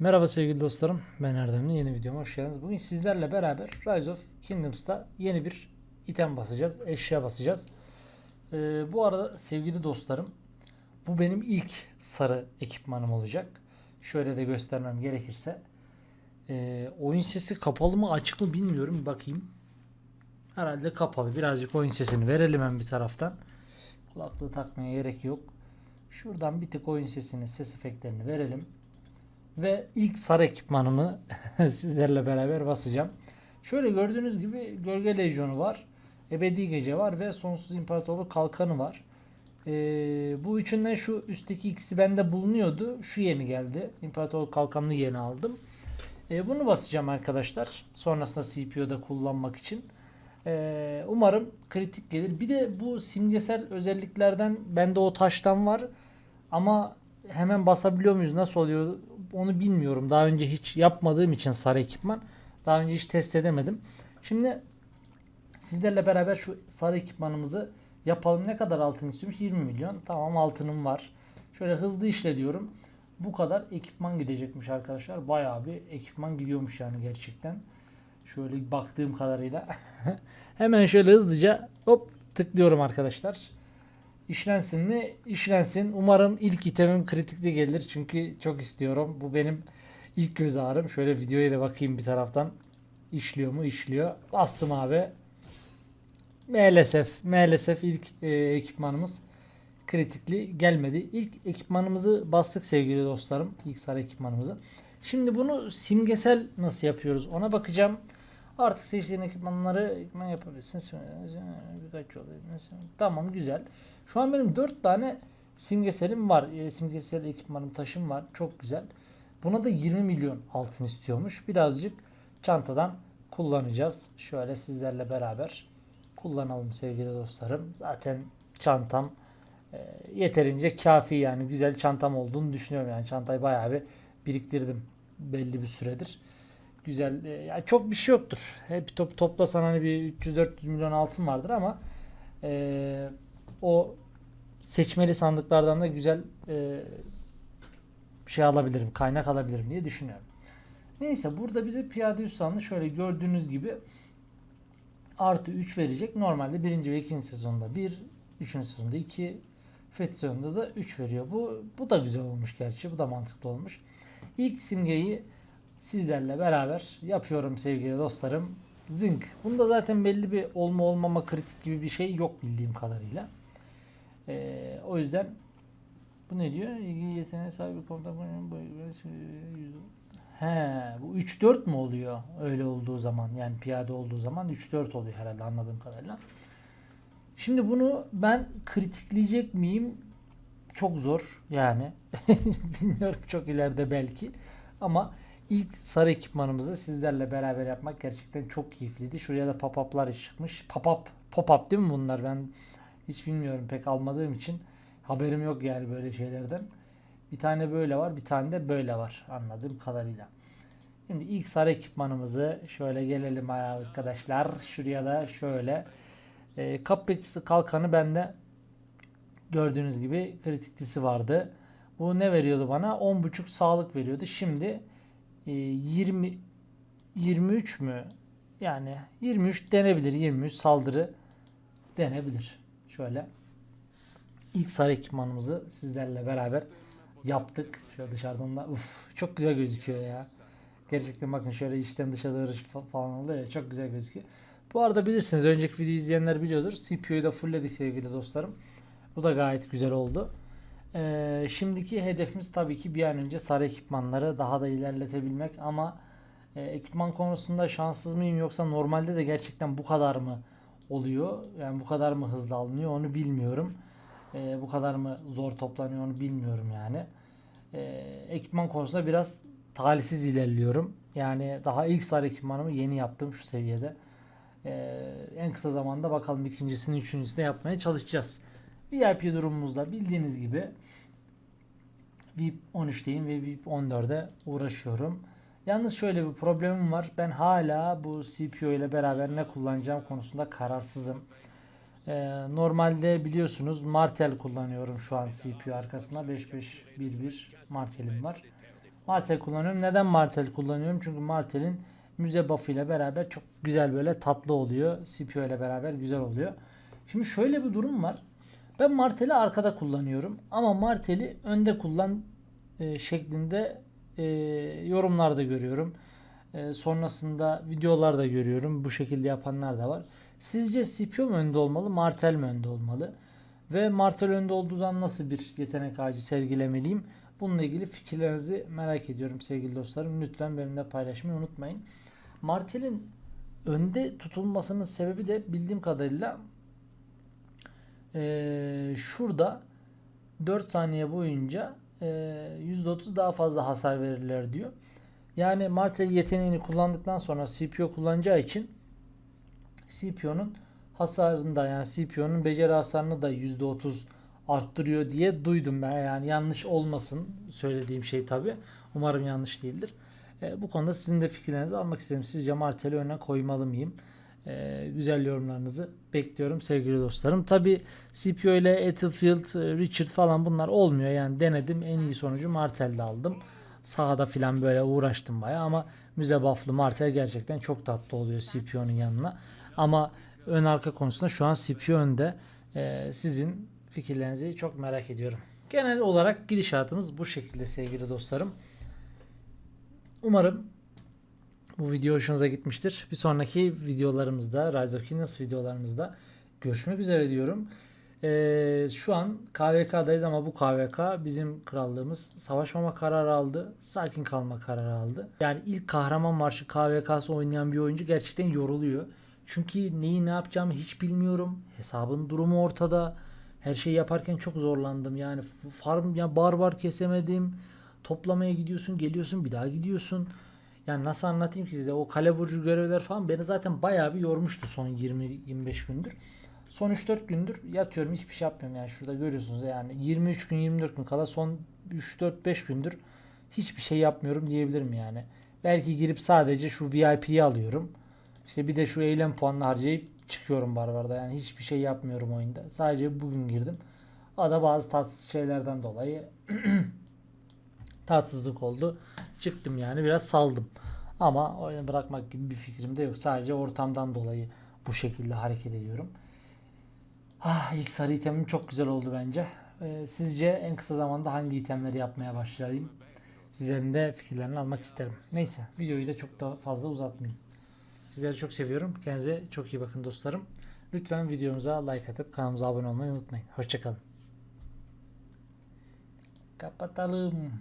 Merhaba sevgili dostlarım. Ben Erdemli. Yeni videoma hoş geldiniz. Bugün sizlerle beraber Rise of Kingdoms'ta yeni bir item basacağız. Eşya basacağız. Ee, bu arada sevgili dostlarım bu benim ilk sarı ekipmanım olacak. Şöyle de göstermem gerekirse. Ee, oyun sesi kapalı mı açık mı bilmiyorum. Bakayım. Herhalde kapalı. Birazcık oyun sesini verelim hem bir taraftan. Kulaklığı takmaya gerek yok. Şuradan bir tık oyun sesini, ses efektlerini verelim. Ve ilk sarı ekipmanımı sizlerle beraber basacağım. Şöyle gördüğünüz gibi Gölge Lejyonu var. Ebedi Gece var ve Sonsuz İmparatorluk Kalkanı var. Ee, bu üçünden şu üstteki ikisi bende bulunuyordu. Şu yeni geldi. İmparatorluk Kalkanı'nı yeni aldım. Ee, bunu basacağım arkadaşlar. Sonrasında CPU'da kullanmak için. Ee, umarım kritik gelir. Bir de bu simgesel özelliklerden bende o taştan var. Ama hemen basabiliyor muyuz? Nasıl oluyor? Onu bilmiyorum. Daha önce hiç yapmadığım için sarı ekipman. Daha önce hiç test edemedim. Şimdi sizlerle beraber şu sarı ekipmanımızı yapalım. Ne kadar altın istiyormuş? 20 milyon. Tamam altınım var. Şöyle hızlı işle diyorum. Bu kadar ekipman gidecekmiş arkadaşlar. Bayağı bir ekipman gidiyormuş yani gerçekten. Şöyle baktığım kadarıyla. Hemen şöyle hızlıca hop tıklıyorum arkadaşlar. İşlensin mi? İşlensin. Umarım ilk itemim kritikli gelir. Çünkü çok istiyorum. Bu benim ilk göz ağrım. Şöyle videoya da bakayım bir taraftan. İşliyor mu? İşliyor. Bastım abi. Maalesef, maalesef ilk e, ekipmanımız kritikli gelmedi. İlk ekipmanımızı bastık sevgili dostlarım. İlk sarı ekipmanımızı. Şimdi bunu simgesel nasıl yapıyoruz ona bakacağım. Artık seçtiğin ekipmanları ekipman yapabilirsin. Birkaç yol. Tamam güzel. Şu an benim 4 tane simgeselim var. E, simgesel ekipmanım taşım var. Çok güzel. Buna da 20 milyon altın istiyormuş. Birazcık çantadan kullanacağız. Şöyle sizlerle beraber kullanalım sevgili dostlarım. Zaten çantam e, yeterince kafi yani güzel çantam olduğunu düşünüyorum yani çantayı bayağı bir biriktirdim belli bir süredir. Güzel e, yani çok bir şey yoktur. Hep top toplasan hani bir 300-400 milyon altın vardır ama e, o seçmeli sandıklardan da güzel e, şey alabilirim, kaynak alabilirim diye düşünüyorum. Neyse burada bize piyade üstanlı şöyle gördüğünüz gibi artı 3 verecek. Normalde birinci ve ikinci sezonda 1, üçüncü sezonda 2, Fethi sezonda da 3 veriyor. Bu, bu da güzel olmuş gerçi. Bu da mantıklı olmuş. İlk simgeyi sizlerle beraber yapıyorum sevgili dostlarım. Zınk. Bunda zaten belli bir olma olmama kritik gibi bir şey yok bildiğim kadarıyla. Ee, o yüzden bu ne diyor? İlgi yeteneğe sahip komutan He, bu 3-4 mu oluyor öyle olduğu zaman? Yani piyade olduğu zaman 3-4 oluyor herhalde anladığım kadarıyla. Şimdi bunu ben kritikleyecek miyim? Çok zor yani. Bilmiyorum çok ileride belki. Ama ilk sarı ekipmanımızı sizlerle beraber yapmak gerçekten çok keyifliydi. Şuraya da pop-up'lar çıkmış. Pop-up, pop-up değil mi bunlar? Ben hiç bilmiyorum pek almadığım için. Haberim yok yani böyle şeylerden. Bir tane böyle var, bir tane de böyle var anladığım kadarıyla. Şimdi ilk sarı ekipmanımızı şöyle gelelim arkadaşlar. Şuraya da şöyle e, kap bekçisi kalkanı bende gördüğünüz gibi kritiklisi vardı. Bu ne veriyordu bana? 10.5 sağlık veriyordu. Şimdi e, 20 23 mü? Yani 23 denebilir. 23 saldırı denebilir. Şöyle ilk sarı ekipmanımızı sizlerle beraber yaptık. Şöyle dışarıdan da uf çok güzel gözüküyor ya. Gerçekten bakın şöyle içten dışa doğru falan oluyor ya çok güzel gözüküyor. Bu arada bilirsiniz önceki videoyu izleyenler biliyordur. CPU'yu da fullledik sevgili dostlarım. Bu da gayet güzel oldu. Ee, şimdiki hedefimiz tabii ki bir an önce sarı ekipmanları daha da ilerletebilmek ama e, ekipman konusunda şanssız mıyım yoksa normalde de gerçekten bu kadar mı oluyor? Yani bu kadar mı hızlı alınıyor onu bilmiyorum. Ee, bu kadar mı zor toplanıyor onu bilmiyorum yani. Ee, ekipman konusunda biraz talihsiz ilerliyorum. Yani daha ilk sarı ekipmanımı yeni yaptım şu seviyede. Ee, en kısa zamanda bakalım ikincisini, üçüncüsünü yapmaya çalışacağız. VIP durumumuzda bildiğiniz gibi VIP 13'teyim ve VIP 14'e uğraşıyorum. Yalnız şöyle bir problemim var. Ben hala bu CPU ile beraber ne kullanacağım konusunda kararsızım. Ee, normalde biliyorsunuz Martel kullanıyorum şu an CPU arkasında 5511 Martel'im var. Martel kullanıyorum. Neden Martel kullanıyorum? Çünkü Martel'in müze buff'ı ile beraber çok güzel böyle tatlı oluyor. CPU ile beraber güzel oluyor. Şimdi şöyle bir durum var. Ben Martel'i arkada kullanıyorum. Ama Martel'i önde kullan e, şeklinde e, yorumlarda görüyorum. E, sonrasında videolarda görüyorum. Bu şekilde yapanlar da var. Sizce CPU mu önde olmalı, Martel mi önde olmalı? Ve Martel önde olduğu zaman nasıl bir yetenek ağacı sergilemeliyim? Bununla ilgili fikirlerinizi merak ediyorum sevgili dostlarım. Lütfen benimle paylaşmayı unutmayın. Martel'in önde tutulmasının sebebi de bildiğim kadarıyla eee, şurada 4 saniye boyunca %30 daha fazla hasar verirler diyor. Yani Martel yeteneğini kullandıktan sonra CPU kullanacağı için CPU'nun hasarında yani CPU'nun beceri hasarını da %30 arttırıyor diye duydum ben. Yani yanlış olmasın söylediğim şey tabi. Umarım yanlış değildir. E, bu konuda sizin de fikirlerinizi almak isterim. Sizce Martel'i öne koymalı mıyım? E, güzel yorumlarınızı bekliyorum sevgili dostlarım. Tabi CPU ile Ethelfield, e, Richard falan bunlar olmuyor. Yani denedim en iyi sonucu Martel'de aldım. Sahada filan böyle uğraştım baya ama müze buff'lı Martel gerçekten çok tatlı oluyor CPU'nun yanına. Ama ön arka konusunda şu an CPU önde. E, sizin fikirlerinizi çok merak ediyorum. Genel olarak gidişatımız bu şekilde sevgili dostlarım. Umarım bu video hoşunuza gitmiştir. Bir sonraki videolarımızda, Rise of Kingdoms videolarımızda görüşmek üzere diyorum. Ee, şu an KVK'dayız ama bu KVK bizim krallığımız savaşmama kararı aldı. Sakin kalma kararı aldı. Yani ilk kahraman marşı KVK'sı oynayan bir oyuncu gerçekten yoruluyor. Çünkü neyi ne yapacağımı hiç bilmiyorum. Hesabın durumu ortada. Her şeyi yaparken çok zorlandım. Yani farm ya barbar kesemedim. Toplamaya gidiyorsun, geliyorsun, bir daha gidiyorsun. Yani nasıl anlatayım ki size o kale burcu görevler falan beni zaten bayağı bir yormuştu son 20-25 gündür. Son 3-4 gündür yatıyorum hiçbir şey yapmıyorum yani şurada görüyorsunuz yani 23 gün 24 gün kala son 3-4-5 gündür hiçbir şey yapmıyorum diyebilirim yani. Belki girip sadece şu VIP'yi alıyorum. İşte bir de şu eylem puanını harcayıp çıkıyorum barbarda yani hiçbir şey yapmıyorum oyunda. Sadece bugün girdim. O da bazı tatsız şeylerden dolayı tatsızlık oldu. Çıktım yani biraz saldım. Ama oyunu bırakmak gibi bir fikrim de yok. Sadece ortamdan dolayı bu şekilde hareket ediyorum. Ah, ilk sarı itemim çok güzel oldu bence. Ee, sizce en kısa zamanda hangi itemleri yapmaya başlayayım? Sizlerin de fikirlerini almak isterim. Neyse videoyu da çok da fazla uzatmayayım. Sizleri çok seviyorum. Kendinize çok iyi bakın dostlarım. Lütfen videomuza like atıp kanalımıza abone olmayı unutmayın. Hoşçakalın. Kapatalım.